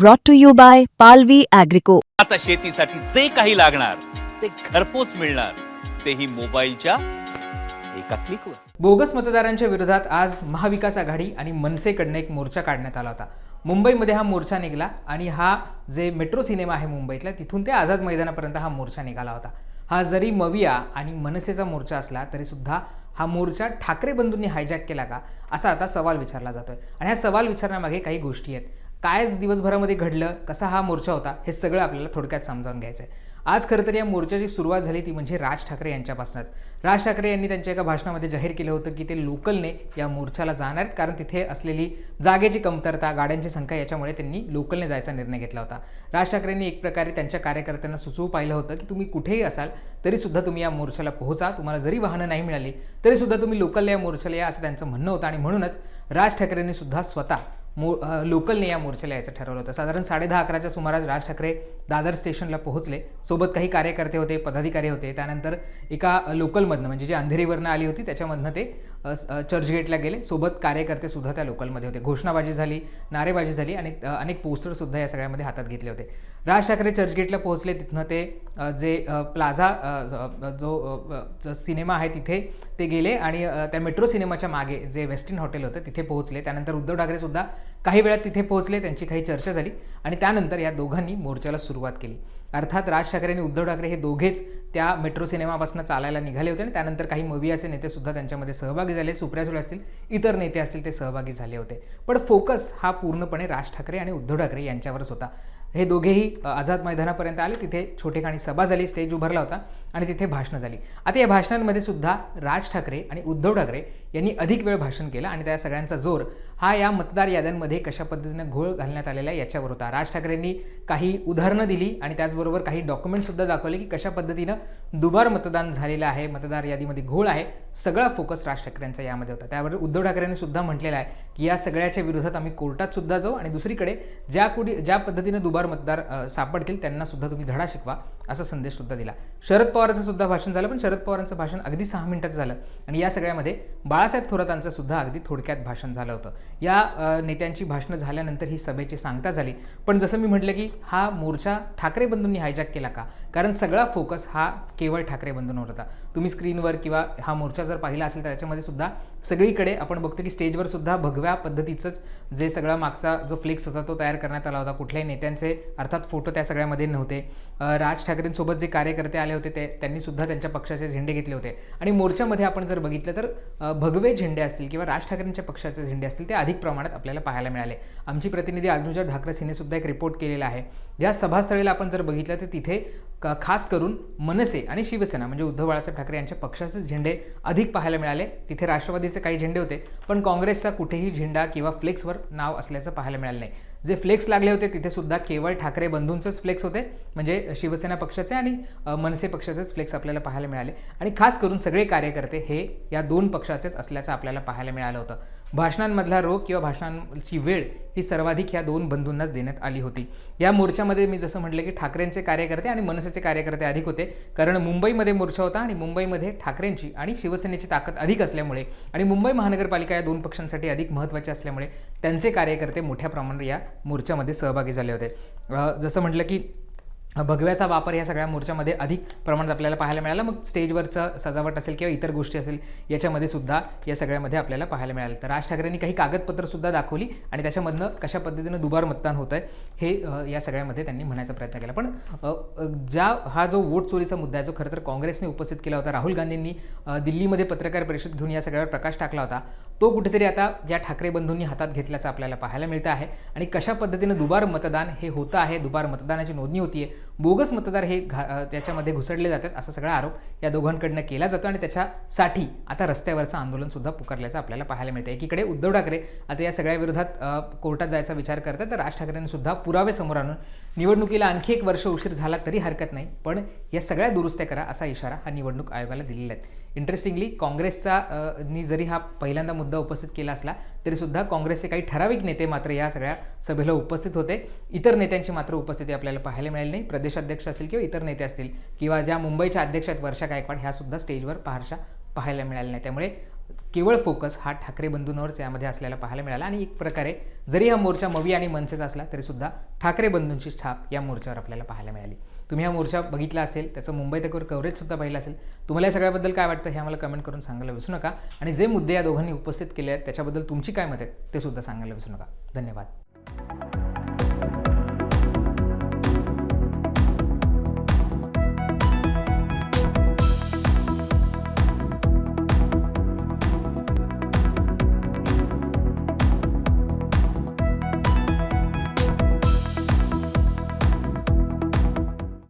brought to you by Palvi Agrico. आता शेतीसाठी जे काही लागणार ते घरपोच मिळणार. तेही मोबाईलच्या एका क्लिकवर बोगस मतदारांच्या विरोधात आज महाविकास आघाडी आणि मनसेकडनं एक मोर्चा काढण्यात आला होता. मुंबईमध्ये हा मोर्चा निघाला आणि हा जे मेट्रो सिनेमा आहे मुंबईतला तिथून ते आझाद मैदानापर्यंत हा मोर्चा निघाला होता. हा जरी मविया आणि मनसेचा मोर्चा असला तरी सुद्धा हा मोर्चा ठाकरे बंधूंनी हायजॅक केला का? असा आता सवाल विचारला जातोय. आणि ह्या सवाल विचारण्यामागे काही गोष्टी आहेत. कायच दिवसभरामध्ये घडलं कसा हा मोर्चा होता हे सगळं आपल्याला थोडक्यात समजावून घ्यायचं आहे आज खरं तर या मोर्चाची सुरुवात झाली ती म्हणजे राज ठाकरे यांच्यापासूनच. राज ठाकरे यांनी त्यांच्या एका भाषणामध्ये जाहीर केलं होतं की ते लोकलने या मोर्चाला जाणार आहेत कारण तिथे असलेली जागेची कमतरता गाड्यांची संख्या याच्यामुळे त्यांनी लोकलने जायचा निर्णय घेतला होता. राज ठाकरेंनी एक प्रकारे त्यांच्या कार्यकर्त्यांना सुचवू पाहिलं होतं की तुम्ही कुठेही असाल तरीसुद्धा तुम्ही या मोर्चाला पोहोचा तुम्हाला जरी वाहनं नाही मिळाली तरीसुद्धा तुम्ही लोकलला या मोर्चाला या असं त्यांचं म्हणणं होतं आणि म्हणूनच राज ठाकरेंनी सुद्धा स्वतः मो लोकलने या मोर्चाला यायचं ठरवलं होतं. साधारण साडे दहा अकराच्या सुमारास राज ठाकरे दादर स्टेशनला पोहोचले. सोबत काही कार्यकर्ते होते पदाधिकारी होते. त्यानंतर एका लोकलमधनं म्हणजे जे अंधेरीवरनं आली होती त्याच्यामधनं ते चर्चगेटला गेले. सोबत कार्यकर्ते सुद्धा त्या लोकलमध्ये होते. घोषणाबाजी झाली नारेबाजी झाली आणि अनेक पोस्टर सुद्धा या सगळ्यामध्ये हातात घेतले होते. राज ठाकरे चर्चगेटला पोहोचले तिथनं ते जे प्लाझा जो सिनेमा आहे तिथे ते गेले आणि त्या मेट्रो सिनेमाच्या मागे जे वेस्टर्न हॉटेल होतं तिथे पोहोचले. त्यानंतर उद्धव ठाकरे सुद्धा काही वेळात तिथे पोहोचले त्यांची काही चर्चा झाली आणि त्यानंतर या दोघांनी मोर्चाला सुरुवात केली. अर्थात राज ठाकरे आणि उद्धव ठाकरे हे दोघेच त्या मेट्रो सिनेमापासून चालायला निघाले होते आणि त्यानंतर काही मवियाचे नेते सुद्धा त्यांच्यामध्ये सहभागी झाले. सुप्रिया सुळे असतील इतर नेते असतील ते सहभागी झाले होते. पण फोकस हा पूर्णपणे राज ठाकरे आणि उद्धव ठाकरे यांच्यावरच होता. हे दोघेही आझाद मैदानापर्यंत आले. तिथे छोटेखाणी सभा झाली स्टेज उभारला होता आणि तिथे भाषणं झाली. आता या भाषणांमध्ये सुद्धा राज ठाकरे आणि उद्धव ठाकरे यांनी अधिक वेळ भाषण केलं आणि त्या सगळ्यांचा जोर हा या मतदार याद्यांमध्ये कशा पद्धतीनं घोळ घालण्यात आलेला आहे याच्यावर होता. राज ठाकरेंनी काही उदाहरणं दिली आणि त्याचबरोबर काही डॉक्युमेंटसुद्धा दाखवले की कशा पद्धतीनं दुबार मतदान झालेलं आहे मतदार यादीमध्ये घोळ आहे सगळा फोकस राज ठाकरेंचा यामध्ये होता. त्यावर उद्धव ठाकरेंनी सुद्धा म्हटलेलं आहे की या सगळ्याच्या विरोधात आम्ही कोर्टात सुद्धा जाऊ आणि दुसरीकडे ज्या कुठे ज्या पद्धतीनं दुबार मतदार सापडतील त्यांना सुद्धा तुम्ही धडा शिकवा. असा संदेश सुद्धा दिला. शरद पवारांचं सुद्धा भाषण झालं पण शरद पवारांचं भाषण अगदी सहा मिनिटाचं झालं. आणि या सगळ्यामध्ये बाळासाहेब थोरातांचं सुद्धा अगदी थोडक्यात भाषण झालं होतं. या नेत्यांची भाषणं झाल्यानंतर ही सभेची सांगता झाली. पण जसं मी म्हटलं की हा मोर्चा ठाकरे बंधूंनी हायजॅक केला का? कारण सगळा फोकस हा केवळ ठाकरे बंधूंवर होता. तुम्ही स्क्रीनवर किंवा हा मोर्चा जर पाहिला असेल तर त्याच्यामध्ये सुद्धा सगळीकडे आपण बघतो की स्टेजवर सुद्धा भगव्या पद्धतीचंच जे सगळा मागचा जो फ्लेक्स होता तो तयार करण्यात आला होता. कुठल्याही नेत्यांचे अर्थात फोटो त्या सगळ्यामध्ये नव्हते. राज ठाकरेंसोबत जे कार्यकर्ते आले होते ते त्यांनी सुद्धा त्यांच्या पक्षाचे झेंडे घेतले होते. आणि मोर्चामध्ये आपण जर बघितलं तर भगवे झेंडे असतील किंवा राज ठाकरेंच्या पक्षाचे झेंडे असतील ते अधिक प्रमाणात आपल्याला पाहायला मिळाले. आमची प्रतिनिधी अनुजा ढाकरस हिने सुद्धा एक रिपोर्ट केलेला आहे. ज्या सभास्थळीला आपण जर बघितलं तर तिथे खास करून मनसे आणि शिवसेना म्हणजे उद्धव बाळासाहेब ठाकरे यांच्या पक्षाचे झेंडे अधिक पाहायला मिळाले. तिथे राष्ट्रवादीचे काही झेंडे होते पण काँग्रेसचा कुठेही झेंडा किंवा फ्लेक्सवर नाव असल्याचं पाहायला मिळालं नाही. जे फ्लेक्स लागले होते तिथे सुद्धा केवळ ठाकरे बंधूंचंच फ्लेक्स होते म्हणजे शिवसेना पक्षाचे आणि मनसे पक्षाचेच फ्लेक्स आपल्याला पाहायला मिळाले. आणि खास करून सगळे कार्यकर्ते हे या दोन पक्षाचेच असल्याचं आपल्याला पाहायला मिळालं होतं. भाषणांमधला रोग किंवा भाषणांची वेळ ही सर्वाधिक ह्या दोन बंधूंनाच देण्यात आली होती. या मोर्चामध्ये मी जसं म्हटलं की ठाकरेंचे कार्यकर्ते आणि मनसेचे कार्यकर्ते अधिक होते. कारण मुंबईमध्ये मोर्चा होता आणि मुंबईमध्ये ठाकरेंची आणि शिवसेनेची ताकद अधिक असल्यामुळे आणि मुंबई महानगरपालिका या दोन पक्षांसाठी अधिक महत्त्वाचे असल्यामुळे त्यांचे कार्यकर्ते मोठ्या प्रमाणात या मोर्चामध्ये सहभागी झाले होते. जसं म्हटलं की भगव्याचा वापर या सगळ्या मोर्चामध्ये अधिक प्रमाणात आपल्याला पाहायला मिळाला. मग स्टेजवरचं सजावट असेल किंवा इतर गोष्टी असेल याच्यामध्ये सुद्धा या सगळ्यामध्ये आपल्याला पाहायला मिळालं. तर राज ठाकरेंनी काही कागदपत्रसुद्धा दाखवली आणि त्याच्यामधनं कशा पद्धतीनं दुबार मतदान होत आहे हे या सगळ्यामध्ये त्यांनी म्हणायचा प्रयत्न केला. पण ज्या हा जो वोट चोरीचा मुद्दा आहे जो खरं तर काँग्रेसने उपस्थित केला होता राहुल गांधींनी दिल्लीमध्ये पत्रकार परिषद घेऊन या सगळ्यावर प्रकाश टाकला होता तो कुठेतरी आता या ठाकरे बंधूंनी हातात घेतल्याचं आपल्याला पाहायला मिळतं आहे. आणि कशा पद्धतीनं दुबार मतदान हे होतं आहे दुबार मतदानाची नोंदणी होतीये बोगस मतदार हे घा त्याच्यामध्ये घुसडले जातात असा सगळा आरोप या दोघांकडनं केला जातो आणि त्याच्यासाठी आता रस्त्यावरचं आंदोलनसुद्धा पुकारल्याचं आपल्याला पाहायला मिळतं एकीकडे उद्धव ठाकरे आता या सगळ्या विरोधात कोर्टात जायचा विचार करतात तर राज ठाकरेंनी सुद्धा पुरावे समोर आणून निवडणुकीला आणखी एक वर्ष उशीर झाला तरी हरकत नाही पण या सगळ्या दुरुस्त्या करा असा इशारा हा निवडणूक आयोगाला दिलेला आहे. इंटरेस्टिंगली काँग्रेसचा नी जरी हा पहिल्यांदा मुद्दा उपस्थित केला असला तरीसुद्धा काँग्रेसचे काही ठराविक नेते मात्र या सगळ्या सभेला उपस्थित होते. इतर नेत्यांची मात्र उपस्थिती आपल्याला पाहायला मिळाली नाही. प्रदेशाध्यक्ष असतील किंवा इतर नेते असतील किंवा ज्या मुंबईच्या अध्यक्ष आहेत वर्षा गायकवाड ह्यासुद्धा स्टेजवर फारशा पाहायला मिळाल्या नाही. त्यामुळे केवळ फोकस हा ठाकरे बंधूंवरच यामध्ये असलेला पाहायला मिळाला. आणि एक प्रकारे जरी हा मोर्चा मवी आणि मनसेचा असला तरीसुद्धा ठाकरे बंधूंची छाप या मोर्चावर आपल्याला पाहायला मिळाली. तुम्ही हा मोर्चा बघितला असेल त्याचं मुंबई तकवर कव्हरेजसुद्धा पाहिलं असेल तुम्हाला या सगळ्याबद्दल काय वाटतं हे आम्हाला कमेंट करून सांगायला विसरू नका. आणि जे मुद्दे या दोघांनी उपस्थित केले आहेत त्याच्याबद्दल तुमची काय मत आहेत ते सुद्धा सांगायला विसरू नका. धन्यवाद.